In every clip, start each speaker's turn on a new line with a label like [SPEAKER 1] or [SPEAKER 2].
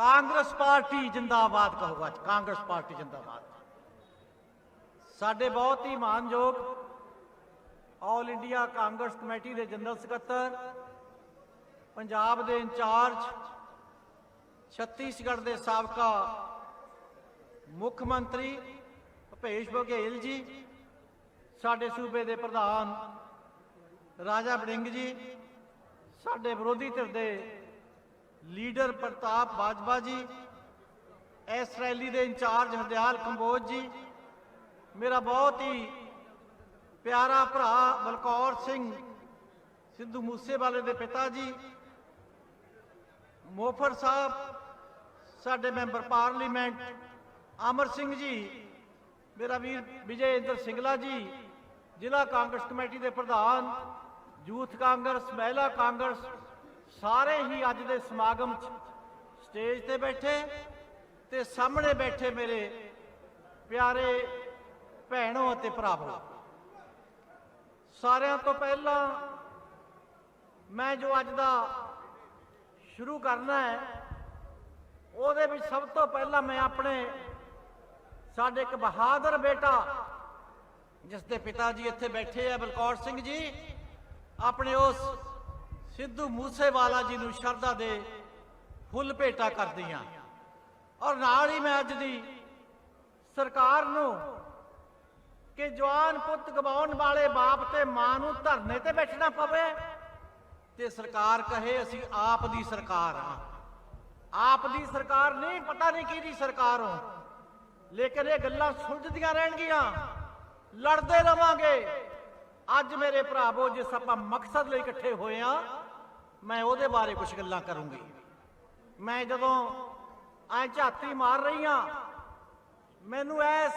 [SPEAKER 1] Congress party ਜਿੰਦਾਬਾਦ ਕਹੂਗਾ Congress party ਜਿੰਦਾਬਾਦ। ਸਾਡੇ ਬਹੁਤ ਹੀ ਮਾਨਯੋਗ ਆਲ ਇੰਡੀਆ ਕਾਂਗਰਸ ਕਮੇਟੀ ਦੇ ਜਨਰਲ ਸਕੱਤਰ, ਪੰਜਾਬ ਦੇ ਇੰਚਾਰਜ, ਛੱਤੀਸਗੜ੍ਹ ਦੇ ਸਾਬਕਾ ਮੁੱਖ ਮੰਤਰੀ ਭੁਪੇਸ਼ ਬਘੇਲ ਜੀ, ਸਾਡੇ ਸੂਬੇ ਦੇ ਪ੍ਰਧਾਨ ਰਾਜਾ ਬੜਿੰਗ ਜੀ, ਸਾਡੇ ਵਿਰੋਧੀ ਧਿਰ ਦੇ ਲੀਡਰ ਪ੍ਰਤਾਪ ਬਾਜਵਾ ਜੀ, ਇਸ ਰੈਲੀ ਦੇ ਇੰਚਾਰਜ ਹਰਦਿਆਲ ਕੰਬੋਜ ਜੀ, ਮੇਰਾ ਬਹੁਤ ਹੀ ਪਿਆਰਾ ਭਰਾ ਬਲਕੌਰ ਸਿੰਘ ਸਿੱਧੂ ਮੂਸੇਵਾਲੇ ਦੇ ਪਿਤਾ ਜੀ, ਮੋਫਰ ਸਾਹਿਬ, ਸਾਡੇ ਮੈਂਬਰ ਪਾਰਲੀਮੈਂਟ, ਅਮਰ ਸਿੰਘ ਜੀ, ਮੇਰਾ ਵੀਰ ਵਿਜੇ ਇੰਦਰ ਸਿੰਗਲਾ ਜੀ, ਜ਼ਿਲ੍ਹਾ ਕਾਂਗਰਸ ਕਮੇਟੀ ਦੇ ਪ੍ਰਧਾਨ, ਯੂਥ ਕਾਂਗਰਸ, ਮਹਿਲਾ ਕਾਂਗਰਸ ਸਾਰੇ ਹੀ ਅੱਜ ਦੇ ਸਮਾਗਮ 'ਚ ਸਟੇਜ ਤੇ ਬੈਠੇ ਤੇ ਸਾਹਮਣੇ ਬੈਠੇ ਮੇਰੇ ਪਿਆਰੇ ਭੈਣੋ ਅਤੇ ਭਰਾਵੋ। ਸਾਰਿਆਂ ਤੋਂ ਪਹਿਲਾਂ ਮੈਂ ਜੋ ਅੱਜ ਦਾ ਸ਼ੁਰੂ ਕਰਨਾ ਹੈ, ਉਹਦੇ ਵਿੱਚ ਸਭ ਤੋਂ ਪਹਿਲਾਂ ਮੈਂ ਆਪਣੇ ਸਾਡੇ ਇੱਕ ਬਹਾਦਰ ਬੇਟਾ ਜਿਸ ਦੇ ਪਿਤਾ ਜੀ ਇੱਥੇ ਬੈਠੇ ਆ ਬਲਕੌਰ ਸਿੰਘ ਜੀ, ਆਪਣੇ ਉਸ ਸਿੱਧੂ ਮੂਸੇਵਾਲਾ ਜੀ ਨੂੰ ਸ਼ਰਧਾ ਦੇ ਫੁੱਲ ਭੇਟਾ ਕਰਦੀ ਆ। ਔਰ ਨਾਲ ਹੀ ਮੈਂ ਅੱਜ ਦੀ ਸਰਕਾਰ ਨੂੰ ਕਿ ਜਵਾਨ ਪੁੱਤ ਗਵਾਉਣ ਵਾਲੇ ਬਾਪ ਤੇ ਮਾਂ ਨੂੰ ਧਰਨੇ ਤੇ ਬੈਠਣਾ ਪਵੇ ਤੇ ਸਰਕਾਰ ਕਹੇ, ਅਸੀਂ ਆਪ ਦੀ ਸਰਕਾਰ ਆ। ਆਪ ਦੀ ਸਰਕਾਰ ਨਹੀਂ, ਪਤਾ ਨਹੀਂ ਕਿਹਦੀ ਸਰਕਾਰ ਹੋ ਲੇਕਿਨ ਇਹ ਗੱਲਾਂ ਸੁਲਝਦੀਆਂ ਰਹਿਣਗੀਆਂ। ਲੜਦੇ ਰਵਾਂਗੇ। ਅੱਜ ਮੇਰੇ ਭਰਾਵੋ ਜਿਸ ਆਪਾਂ ਮਕਸਦ ਲਈ ਇਕੱਠੇ ਹੋਏ ਆ ਮੈਂ ਉਹਦੇ ਬਾਰੇ ਕੁਝ ਗੱਲਾਂ ਕਰੂੰਗੀ। ਮੈਂ ਜਦੋਂ ਐ ਝਾਤੀ ਮਾਰ ਰਹੀ ਆ, ਮੈਨੂੰ ਐਸ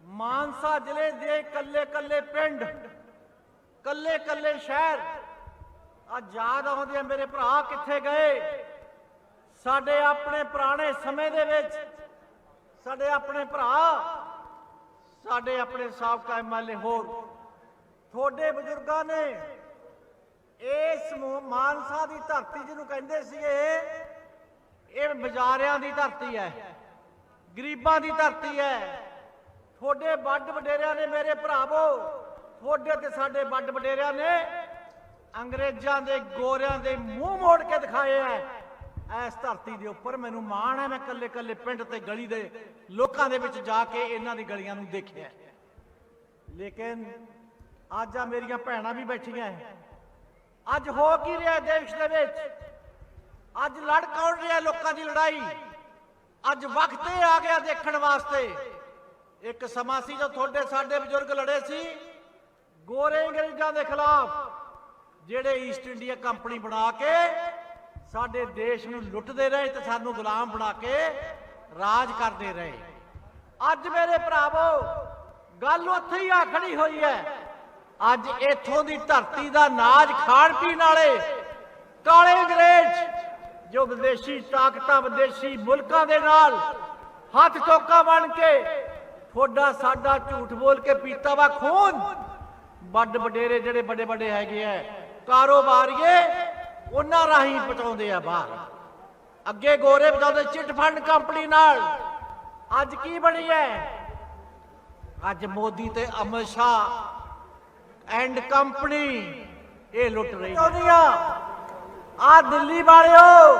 [SPEAKER 1] ਮਾਨਸਾ ਜ਼ਿਲ੍ਹੇ ਦੇ ਕੱਲੇ ਕੱਲੇ ਪਿੰਡ ਕੱਲੇ ਕੱਲੇ ਸ਼ਹਿਰ ਆ ਯਾਦ ਆਉਂਦੇ ਆ ਮੇਰੇ ਭਰਾ ਕਿੱਥੇ ਗਏ? ਸਾਡੇ ਆਪਣੇ ਪੁਰਾਣੇ ਸਮੇਂ ਦੇ ਵਿੱਚ, ਸਾਡੇ ਆਪਣੇ ਭਰਾ, ਸਾਡੇ ਆਪਣੇ ਸਾਬਕਾ ਐਮਐਲਏ ਹੋਰ, ਤੁਹਾਡੇ ਬਜ਼ੁਰਗਾਂ ਨੇ ਇਸ ਮਾਨਸਾ ਦੀ ਧਰਤੀ ਜਿਹਨੂੰ ਕਹਿੰਦੇ ਸੀਗੇ, ਇਹ ਬਾਜ਼ਾਰਿਆਂ ਦੀ ਧਰਤੀ ਹੈ, ਗਰੀਬਾਂ ਦੀ ਧਰਤੀ ਹੈ। ਤੁਹਾਡੇ ਵੱਡ ਵਡੇਰਿਆਂ ਨੇ ਮੇਰੇ ਭਰਾਵੋ, ਤੁਹਾਡੇ ਤੇ ਸਾਡੇ ਵੱਡ ਵਡੇਰਿਆਂ ਨੇ ਅੰਗਰੇਜ਼ਾਂ ਦੇ ਗੋਰਿਆਂ ਦੇ ਮੂੰਹ ਮੋੜ ਕੇ ਦਿਖਾਏ ਐ ਇਸ ਧਰਤੀ ਦੇ ਉੱਪਰ ਮੈਨੂੰ ਮਾਣ ਹੈ, ਮੈਂ ਕੱਲੇ ਕੱਲੇ ਪਿੰਡ ਤੇ ਗਲੀ ਦੇ ਲੋਕਾਂ ਦੇ ਵਿੱਚ ਜਾ ਕੇ ਇਹਨਾਂ ਦੀ ਗਲੀਆਂ ਨੂੰ ਦੇਖਿਆ ਲੇਕਿਨ ਅੱਜ ਆ ਮੇਰੀਆਂ ਭੈਣਾਂ ਵੀ ਬੈਠੀਆਂ ਹੈ। ਅੱਜ ਹੋ ਕੀ ਰਿਹਾ ਦੇਸ਼ ਦੇ ਵਿੱਚ? ਅੱਜ ਲੜ ਕੌਣ ਰਿਹਾ ਲੋਕਾਂ ਦੀ ਲੜਾਈ? ਅੱਜ ਵਕਤ ਇਹ ਆ ਗਿਆ ਦੇਖਣ ਵਾਸਤੇ। ਇੱਕ ਸਮਾਂ ਸੀ ਜਦੋਂ ਤੁਹਾਡੇ ਸਾਡੇ ਬਜ਼ੁਰਗ ਲੜੇ ਸੀ, ਗੋਰੇ ਅੰਗਰੇਜ਼ਾਂ ਦੇ ਖਿਲਾਫ, ਜਿਹੜੇ ਈਸਟ ਇੰਡੀਆ ਕੰਪਨੀ ਬਣਾ ਕੇ, ਸਾਡੇ ਦੇਸ਼ ਨੂੰ ਲੁੱਟਦੇ ਰਹੇ ਤੇ ਸਾਨੂੰ ਗੁਲਾਮ ਬਣਾ ਕੇ ਰਾਜ ਕਰਦੇ ਰਹੇ। ਅੱਜ ਮੇਰੇ ਭਰਾਵੋ, ਗੱਲ ਉੱਥੇ ਹੀ ਆ ਖੜੀ ਹੋਈ ਹੈ। ਅੱਜ ਇੱਥੋਂ ਦੀ ਧਰਤੀ ਦਾ ਨਾਜ ਖਾਣ ਪੀਣ ਵਾਲੇ ਕਾਲੇ ਅੰਗਰੇਜ਼, ਜੋ ਵਿਦੇਸ਼ੀ ਤਾਕਤਾਂ, ਵਿਦੇਸ਼ੀ ਮੁਲਕਾਂ ਦੇ ਨਾਲ ਹੱਥ ਟੋਕਾ ਬਣ ਕੇ ਥੋੜਾ ਸਾਡਾ ਝੂਠ ਬੋਲ ਕੇ ਪੀਤਾ ਵਾ ਖੂਨ। ਵੱਡ ਵਡੇਰੇ ਜਿਹੜੇ ਵੱਡੇ ਵੱਡੇ ਹੈਗੇ ਐ ਕਾਰੋਬਾਰੀਏ, ਉਹਨਾਂ ਰਾਹੀਂ ਪਹੁੰਚਾਉਂਦੇ ਆ ਬਾਹਰ। ਅੱਗੇ ਗੋਰੇ ਬਚਾਉਂਦੇ ਚਿੱਟ ਫੰਡ ਕੰਪਨੀ ਨਾਲ। ਅੱਜ ਕੀ ਬਣੀ ਹੈ ਅੱਜ ਮੋਦੀ ਤੇ ਅਮਿਤ ਸ਼ਾਹ ਐਂਡ ਕੰਪਨੀ, ਇਹ ਲੁੱਟ ਰਹੀ ਹੈ। ਆ ਦਿੱਲੀ ਵਾਲਿਓ,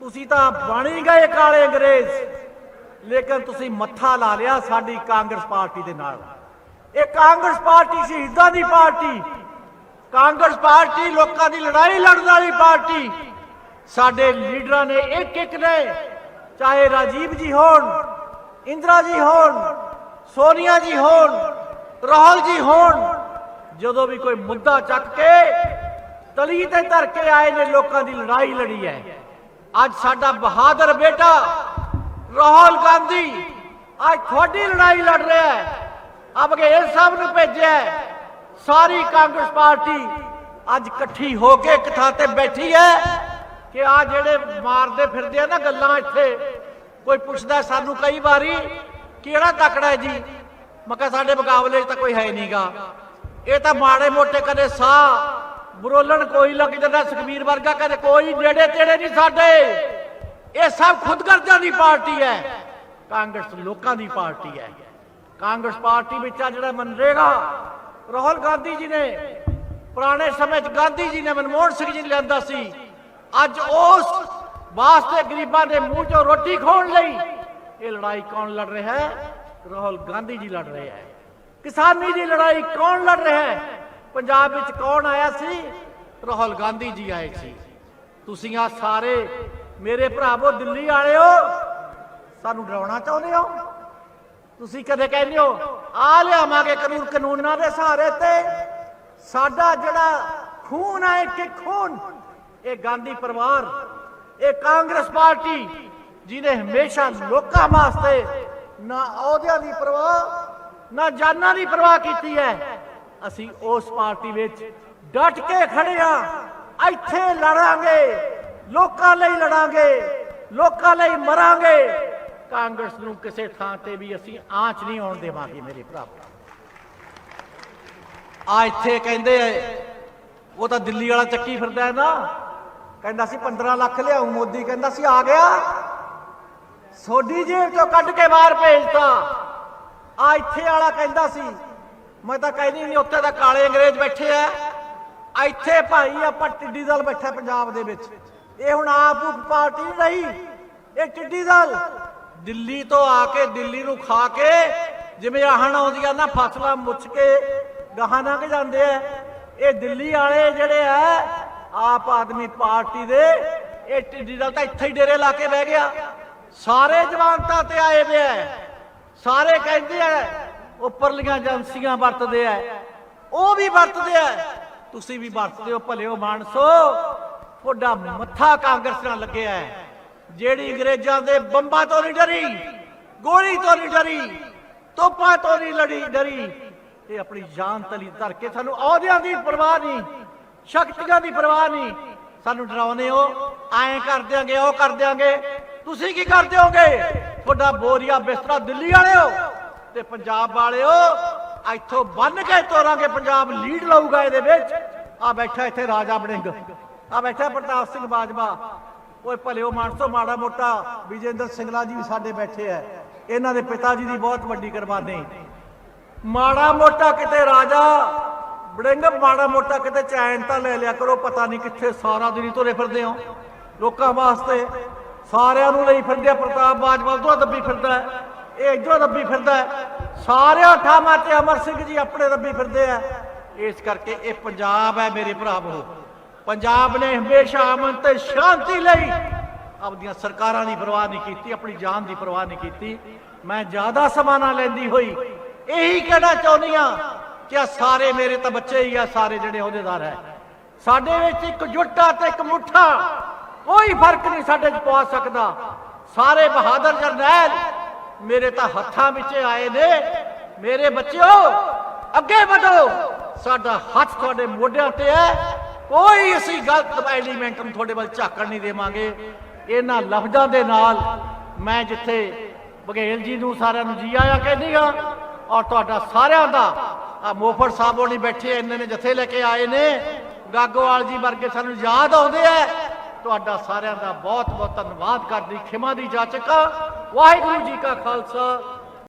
[SPEAKER 1] ਤੁਸੀਂ ਤਾਂ ਬਣ ਹੀ ਗਏ ਕਾਲੇ ਅੰਗਰੇਜ਼। ਲੇਕਿਨ ਤੁਸੀਂ ਮੱਥਾ ਲਾ ਲਿਆ ਸਾਡੀ ਕਾਂਗਰਸ ਪਾਰਟੀ ਦੇ ਨਾਲ। ਇਹ ਕਾਂਗਰਸ ਪਾਰਟੀ ਸ਼ਹੀਦਾਂ ਦੀ ਪਾਰਟੀ, ਕਾਂਗਰਸ ਪਾਰਟੀ ਲੋਕਾਂ ਦੀ ਲੜਾਈ ਲੜਨ ਵਾਲੀ ਪਾਰਟੀ। ਸਾਡੇ ਲੀਡਰਾਂ ਨੇ ਇੱਕ ਇੱਕ ਨੇ, ਚਾਹੇ ਰਾਜੀਵ ਜੀ ਹੋਣ, ਇੰਦਰਾ ਜੀ ਹੋਣ, ਸੋਨੀਆ ਜੀ ਹੋਣ, ਰਾਹੁਲ ਜੀ ਹੋਣ ਜਦੋਂ ਵੀ ਕੋਈ ਮੁੱਦਾ ਚੱਕ ਕੇ ਤਲੀ ਤੇ ਧਰ ਕੇ ਆਏ ਨੇ, ਲੋਕਾਂ ਦੀ ਲੜਾਈ ਲੜੀ ਹੈ। ਅੱਜ ਸਾਡਾ ਬਹਾਦਰ ਬੇਟਾ ਰਾਹੁਲ ਗਾਂਧੀ ਅੱਜ ਤੁਹਾਡੀ ਲੜਾਈ ਲੜ ਰਿਹਾ ਹੈ। ਅਬ ਇਹ ਨੂੰ ਭੇਜਿਆ ਸਾਰੀ ਕਾਂਗਰਸ ਪਾਰਟੀ ਅੱਜ ਇਕੱਠੀ ਹੋ ਕੇ ਇੱਕ ਥਾਂ ਤੇ ਬੈਠੀ ਹੈ ਕਿ ਆ ਜਿਹੜੇ ਮਾਰਦੇ ਫਿਰਦੇ ਆ ਨਾ ਗੱਲਾਂ ਇੱਥੇ, ਕੋਈ ਪੁੱਛਦਾ ਸਾਨੂੰ ਕਈ ਵਾਰੀ, ਕਿਹੜਾ ਤਕੜਾ ਹੈ ਜੀ? ਮੈਂ ਕਿਹਾ ਸਾਡੇ ਮੁਕਾਬਲੇ 'ਚ ਤਾਂ ਕੋਈ ਹੈ ਨਹੀਂਗਾ ਇਹ ਤਾਂ ਮਾੜੇ ਮੋਟੇ ਕਦੇ ਸਾਹ ਬਰੋਲਣ ਕੋਈ ਲੱਗ ਜਾਂਦਾ, ਸੁਖਬੀਰ ਵਰਗਾ ਕਦੇ ਕੋਈ, ਨੇੜੇ ਤੇੜੇ ਨਹੀਂ ਸਾਡੇ। ਇਹ ਸਭ ਖੁਦਗਰਜ਼ਾਂ ਦੀ ਪਾਰਟੀ ਹੈ। ਕਾਂਗਰਸ ਲੋਕਾਂ ਦੀ ਪਾਰਟੀ ਹੈ। ਕਾਂਗਰਸ ਪਾਰਟੀ ਵਿੱਚ ਆ ਜਿਹੜਾ ਮਨਰੇਗਾ, ਰਾਹੁਲ ਗਾਂਧੀ ਜੀ ਨੇ, ਪੁਰਾਣੇ ਸਮੇਂ 'ਚ ਗਾਂਧੀ ਜੀ ਨੇ, ਮਨਮੋਹਨ ਸਿੰਘ ਜੀ ਨੇ ਲਿਆਂਦਾ ਸੀ। ਅੱਜ ਉਸ ਵਾਸਤੇ ਗਰੀਬਾਂ ਦੇ ਮੂੰਹ 'ਚੋਂ ਰੋਟੀ ਖਾਣ ਲਈ ਇਹ ਲੜਾਈ ਕੌਣ ਲੜ ਰਿਹਾ ਹੈ? ਰਾਹੁਲ ਗਾਂਧੀ ਜੀ ਲੜ ਰਹੇ ਹੈ। ਕਿਸਾਨੀ ਦੀ ਲੜਾਈ ਕੌਣ ਲੜ ਰਿਹਾ ਹੈ? ਪੰਜਾਬ ਵਿੱਚ ਕੌਣ ਆਇਆ ਸੀ? ਰਾਹੁਲ ਗਾਂਧੀ ਜੀ ਆਏ ਸੀ। ਤੁਸੀਂ ਆ ਸਾਰੇ ਮੇਰੇ ਭਰਾਵੋ ਦਿੱਲੀ ਵਾਲਿਓ ਸਾਨੂੰ ਡਰਾਉਣਾ ਚਾਹੁੰਦੇ ਹੋ? ਤੁਸੀਂ ਕਦੇ ਕਹਿੰਦੇ ਹੋ, ਆ ਲਿਆਵਾਂਗੇ ਕਾਨੂੰਨ, ਕਾਨੂੰਨਾਂ ਦੇ ਸਹਾਰੇ ਤੇ ਸਾਡਾ ਜਿਹੜਾ ਖੂਨ ਹੈ ਕਿ ਖੂਨ, ਇਹ ਗਾਂਧੀ ਪਰਿਵਾਰ, ਇਹ ਕਾਂਗਰਸ ਪਾਰਟੀ, ਜਿਹਨੇ ਹਮੇਸ਼ਾ ਲੋਕਾਂ ਵਾਸਤੇ ਨਾ ਅਹੁਦਿਆਂ ਦੀ ਪਰਵਾਹ ਨਾ ਜਾਨਾਂ ਦੀ ਪਰਵਾਹ ਕੀਤੀ ਹੈ। ਅਸੀਂ ਉਸ ਪਾਰਟੀ ਵਿੱਚ ਡਟ ਕੇ ਖੜੇ ਆ ਇੱਥੇ ਲੜਾਂਗੇ, ਲੋਕਾਂ ਲਈ ਲੜਾਂਗੇ, ਲੋਕਾਂ ਲਈ ਮਰਾਂਗੇ। ਕਾਂਗਰਸ ਨੂੰ ਕਿਸੇ ਥਾਂ ਤੇ ਵੀ ਅਸੀਂ ਆਂਚ ਨਹੀਂ ਆਉਣ ਦੇਵਾਂਗੇ, ਮੇਰੇ ਭਰਾ। ਆ ਇੱਥੇ ਕਹਿੰਦੇ ਉਹ ਤਾਂ ਦਿੱਲੀ ਵਾਲਾ ਚੱਕੀ ਫਿਰਦਾ ਹੈ ਨਾ। ਕਹਿੰਦਾ ਸੀ 15 ਲੱਖ ਲਿਆਉ ਮੋਦੀ ਕਹਿੰਦਾ ਸੀ ਆ ਗਿਆ। ਸੋਡੀ ਜੇਬ ਚੋਂ ਕੱਢ ਕੇ ਬਾਹਰ ਭੇਜਤਾ। ਆ ਇੱਥੇ ਵਾਲਾ ਕਹਿੰਦਾ ਸੀ, ਮੈਂ ਤਾਂ ਕਹਿੰਦੀ ਨਹੀਂ, ਉੱਥੇ ਤਾਂ ਕਾਲੇ ਅੰਗਰੇਜ਼ ਬੈਠੇ ਆ। ਇੱਥੇ ਭਾਈ ਆਪਾਂ ਟਿੱਡੀ ਦਲ ਬੈਠਾ ਪੰਜਾਬ ਦੇ ਵਿੱਚ। ਇਹ ਹੁਣ ਆਪ ਪਾਰਟੀ ਨਹੀਂ ਰਹੀ, ਇਹ ਟਿੱਡੀ ਦਲ। ਦਿੱਲੀ ਤੋਂ ਆ ਕੇ ਦਿੱਲੀ ਨੂੰ ਖਾ ਕੇ ਜਿਵੇਂ ਆਹਣ ਆਉਂਦੀਆਂ ਨਾ, ਫਸਲਾਂ ਮੁੱਛ ਕੇ ਗਾਹਾਂ ਲੰਘ ਜਾਂਦੇ ਆ। ਇਹ ਦਿੱਲੀ ਵਾਲੇ ਜਿਹੜੇ ਆ, ਆਪ ਆਦਮੀ ਪਾਰਟੀ ਦੇ, ਇਹ ਟਿੱਡੀ ਦਲ ਤਾਂ ਇੱਥੇ ਹੀ ਡੇਰੇ ਲਾ ਕੇ ਬਹਿ ਗਿਆ। ਸਾਰੇ ਜਵਾਨਤਾਂ ਤੇ ਆਏ ਵੇ ਆ। ਸਾਰੇ ਕਹਿੰਦੇ ਆ, ਉੱਪਰਲੀਆਂ ਏਜੰਸੀਆਂ ਵਰਤਦੇ ਆ। ਉਹ ਵੀ ਵਰਤਦੇ ਆ। ਤੁਸੀਂ ਵੀ ਵਰਤਦੇ ਹੋ ਭਲਿਓ ਮਾਨਸੋ। ਤੁਹਾਡਾ ਮੱਥਾ ਕਾਂਗਰਸ ਨਾਲ ਲੱਗਿਆ ਹੈ। ਜਿਹੜੀ ਅੰਗਰੇਜ਼ਾਂ ਦੇ ਬੰਬਾਂ ਤੋਂ ਨਹੀਂ ਡਰੀ, ਗੋਲੀ ਤੋਂ ਨਹੀਂ ਡਰੀ, ਤੋਪਾਂ ਤੋਂ ਨਹੀਂ ਲੜੀ, ਡਰੀ, ਇਹ ਆਪਣੀ ਜਾਨ ਤਲੀ ਧਰ ਕੇ ਸਾਨੂੰ ਅਹੁਦਿਆਂ ਦੀ ਪਰਵਾਹ ਨਹੀਂ, ਸ਼ਕਤੀਆਂ ਦੀ ਪਰਵਾਹ ਨਹੀਂ। ਸਾਨੂੰ ਡਰਾਉਨੇ ਹੋ, ਐਂ ਕਰ ਦਿਆਂਗੇ, ਉਹ ਕਰ ਦਿਆਂਗੇ। ਤੁਸੀਂ ਕੀ ਕਰ ਦਿਓਗੇ ਤੁਹਾਡਾ ਬੋਰੀਆ ਬਿਸਤਰਾ ਦਿੱਲੀ ਵਾਲਿਓ ਤੇ ਪੰਜਾਬ ਵਾਲਿਓ, ਇੱਥੋਂ ਬੰਨ ਕੇ ਤੋਰਾਂਗੇ ਪੰਜਾਬ ਲੀਡ ਲਊਗਾ ਇਹਦੇ ਵਿੱਚ। ਆ ਬੈਠਾ ਇੱਥੇ ਰਾਜਾ ਬੜਿੰਗ। ਆ ਬੈਠਾ ਪ੍ਰਤਾਪ ਸਿੰਘ ਬਾਜਵਾ। ਓਏ ਭਲਿਓ ਮਾਨਸੋ ਮਾੜਾ ਮੋਟਾ, ਵਿਜੇਂਦਰ ਸਿੰਗਲਾ ਜੀ ਸਾਡੇ ਬੈਠੇ ਐ ਇਹਨਾਂ ਦੇ ਪਿਤਾ ਜੀ ਦੀ ਬਹੁਤ ਵੱਡੀ ਕੁਰਬਾਨੀ। ਮਾੜਾ ਮੋਟਾ ਕਿਤੇ ਰਾਜਾ ਬੜਿੰਗ, ਮਾੜਾ ਮੋਟਾ ਕਿਤੇ ਚੈਨ ਤਾਂ ਲੈ ਲਿਆ ਕਰੋ, ਪਤਾ ਨਹੀਂ ਕਿੱਥੇ ਸਾਰਾ ਦਿਨ ਤੁਰੇ ਫਿਰਦੇ ਹੋ। ਲੋਕਾਂ ਵਾਸਤੇ ਸਾਰਿਆਂ ਨੂੰ ਲਈ ਫਿਰਦੇ ਪ੍ਰਤਾਪ ਬਾਜਵਾ ਤੋਂ ਦੱਬੀ ਫਿਰਦਾ ਹੈ, ਇਹ ਇਧਰੋਂ ਦੱਬੀ ਫਿਰਦਾ ਹੈ। ਸਾਰਿਆਂ ਥਾਵਾਂ ਤੇ ਅਮਰ ਸਿੰਘ ਜੀ ਆਪਣੇ ਦੱਬੀ ਫਿਰਦੇ ਆ। ਇਸ ਕਰਕੇ ਇਹ ਪੰਜਾਬ ਹੈ ਮੇਰੇ ਭਰਾਵੋ ਪੰਜਾਬ ਨੇ ਹਮੇਸ਼ਾ ਅਮਨ ਤੇ ਸ਼ਾਂਤੀ ਲਈ ਆਪਣੀਆਂ ਸਰਕਾਰਾਂ ਦੀ ਪਰਵਾਹ ਨਹੀਂ ਕੀਤੀ ਆਪਣੀ ਜਾਨ ਦੀ ਪਰਵਾਹ ਨਹੀਂ ਕੀਤੀ। ਮੈਂ ਜ਼ਿਆਦਾ ਸਮਾਂ ਨਾ ਲੈਂਦੀ ਹੋਈ ਇਹੀ ਕਹਿਣਾ ਚਾਹੁੰਦੀ ਆ ਕਿ ਆ ਸਾਰੇ ਮੇਰੇ ਤਾਂ ਬੱਚੇ ਹੀ ਆ ਸਾਰੇ ਜਿਹੜੇ ਅਹੁਦੇਦਾਰ ਹੈ। ਸਾਡੇ ਵਿੱਚ ਇੱਕ ਜੁੱਟਾ ਤੇ ਇੱਕ ਮੁੱਠਾ ਕੋਈ ਫ਼ਰਕ ਨਹੀਂ ਸਾਡੇ 'ਚ ਪਾ ਸਕਦਾ। ਸਾਰੇ ਬਹਾਦਰ ਜਰਨੈਲ, ਮੇਰੇ ਤਾਂ ਹੱਥਾਂ ਵਿੱਚ ਆਏ ਨੇ। ਮੇਰੇ ਬੱਚਿਓ, ਅੱਗੇ ਵਧੋ। ਸਾਡਾ ਹੱਥ ਤੁਹਾਡੇ ਮੋਢਿਆਂ ਤੇ ਹੈ। ਕੋਈ ਅਸੀਂ ਗਲਤ ਐਲੀਮੈਂਟ ਨੂੰ ਤੁਹਾਡੇ ਵੱਲ ਝਾਕਣ ਨਹੀਂ ਦੇਵਾਂਗੇ। ਇਹਨਾਂ ਲਫ਼ਜ਼ਾਂ ਦੇ ਨਾਲ ਮੈਂ ਜਿੱਥੇ ਬਘੇਲ ਜੀ ਨੂੰ ਸਾਰਿਆਂ ਨੂੰ ਜੀ ਆਇਆ ਕਹਿੰਦੀ ਆ ਔਰ ਤੁਹਾਡਾ ਸਾਰਿਆਂ ਦਾ, ਆ ਮੋਫਰ ਸਾਹਿਬ ਹੋਣੀ ਬੈਠੇ ਇੰਨੇ ਨੇ ਜਥੇ ਲੈ ਕੇ ਆਏ ਨੇ। ਗਾਗੋਵਾਲ ਜੀ ਵਰਗੇ ਸਾਨੂੰ ਯਾਦ ਆਉਂਦੇ ਆ। ਤੁਹਾਡਾ ਸਾਰਿਆਂ ਦਾ ਬਹੁਤ ਬਹੁਤ ਧੰਨਵਾਦ ਕਰਦੀ ਖਿਮਾ ਦੀ ਜਾਚਕਾ। ਵਾਹਿਗੁਰੂ ਜੀ ਕਾ ਖਾਲਸਾ